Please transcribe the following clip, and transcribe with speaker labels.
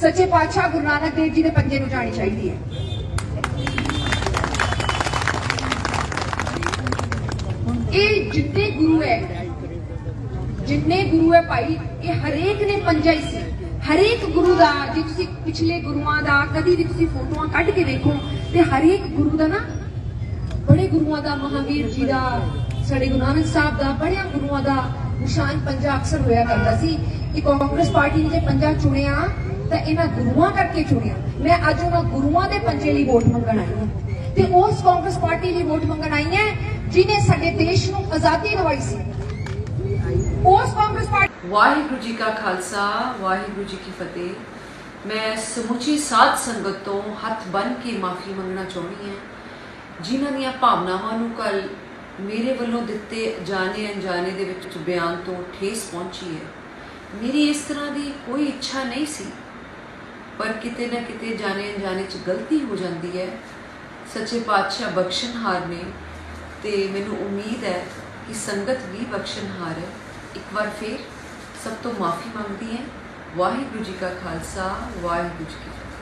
Speaker 1: ਸੱਚੇ ਪਾਤਸ਼ਾਹ ਗੁਰੂ ਨਾਨਕ ਦੇਵ ਜੀ ਦੇ ਪੰਜੇ ਨੂੰ ਜਾਣੀ ਚਾਹੀਦੀ ਹੈ। ਇਹ ਜਿੰਨੇ ਗੁਰੂ ਹੈ, ਜਿੰਨੇ ਗੁਰੂ ਹੈ ਭਾਈ, ਇਹ ਹਰੇਕ ਨੇ ਪੰਜਾ ਹੀ ਸੀ। ਹਰੇਕ ਗੁਰੂ ਦਾ, ਜੇ ਤੁਸੀਂ ਪਿਛਲੇ ਗੁਰੂਆਂ ਦਾ, ਕਦੀ ਵੀ ਤੁਸੀਂ ਫੋਟੋਆਂ ਕੱਢ ਕੇ ਦੇਖੋ, ਤੇ ਹਰੇਕ ਗੁਰੂ ਦਾ ਨਾ, ਬੜੇ ਗੁਰੂਆਂ ਦਾ, ਮਹਾਵੀਰ ਜੀ ਦਾ, ਸਾਡੇ ਗੁਰੂ ਨਾਨਕ ਸਾਹਿਬ ਦਾ, ਬੜਿਆਂ ਗੁਰੂਆਂ ਦਾ ਨਿਸ਼ਾਨ ਪੰਜਾ ਅਕਸਰ ਹੋਇਆ ਕਰਦਾ ਸੀ ਇਹ ਕਾਂਗਰਸ ਪਾਰਟੀ ਨੇ ਜੇ ਪੰਜਾ ਚੁਣਿਆ ਤਾਂ ਇਹਨਾਂ ਗੁਰੂਆਂ ਕਰਕੇ ਚੁਣਿਆ। ਮੈਂ ਅੱਜ ਉਹਨਾਂ ਗੁਰੂਆਂ ਦੇ ਪੰਜੇ ਲਈ ਵੋਟ ਮੰਗਣ ਆਈ ਹਾਂ। ਤੇ ਉਸ ਕਾਂਗਰਸ ਪਾਰਟੀ ਲਈ ਵੋਟ ਮੰਗਣ ਆਈ ਹਾਂ, ਜਿਨੇ ਸਾਡੇ ਦੇਸ਼ ਨੂੰ ਆਜ਼ਾਦੀ ਦਿਵਾਈ ਸੀ। ਉਸ ਕਾਂਗਰਸ ਪਾਰਟੀ
Speaker 2: ਵਾਹਿਗੁਰੂ ਜੀ ਕਾ ਖਾਲਸਾ, ਵਾਹਿਗੁਰੂ ਜੀ ਕੀ ਫਤਿਹ। ਮੈਂ ਸਮੁੱਚੀ ਸਾਧ ਸੰਗਤ ਤੋਂ ਹੱਥ ਬੰਨ ਕੇ ਮਾਫੀ ਮੰਗਣਾ ਚਾਹੁੰਦੀ ਹਾਂ। ਜਿਨ੍ਹਾਂ ਦੀਆਂ ਭਾਵਨਾਵਾਂ ਨੂੰ ਕੱਲ ਮੇਰੇ ਵੱਲੋਂ ਦਿੱਤੇ ਜਾਣੇ ਅਣਜਾਣੇ ਦੇ ਵਿੱਚ ਬਿਆਨ ਤੋਂ ਠੇਸ ਪਹੁੰਚੀ ਹੈ। ਮੇਰੀ ਇਸ ਤਰ੍ਹਾਂ ਦੀ ਕੋਈ ਇੱਛਾ ਨਹੀਂ ਸੀ ਪਰ ਕਿਤੇ ਨਾ ਕਿਤੇ ਜਾਣੇ ਅਣਜਾਣੇ ਚ ਗਲਤੀ ਹੋ ਜਾਂਦੀ ਹੈ। ਸੱਚੇ ਪਾਤਸ਼ਾਹ ਬਖਸ਼ਣਹਾਰ ਨੇ ਤੇ ਮੈਨੂੰ ਉਮੀਦ ਹੈ ਕਿ ਸੰਗਤ ਵੀ ਬਖਸ਼ਣਹਾਰ ਹੈ। ਇੱਕ ਵਾਰ ਫਿਰ ਸਭ ਤੋਂ ਮਾਫੀ ਮੰਗਦੀ ਹੈ। ਵਾਹਿਗੁਰੂ ਜੀ ਕਾ ਖਾਲਸਾ, ਵਾਹਿਗੁਰੂ ਜੀ ਕੀ ਫਤਿਹ।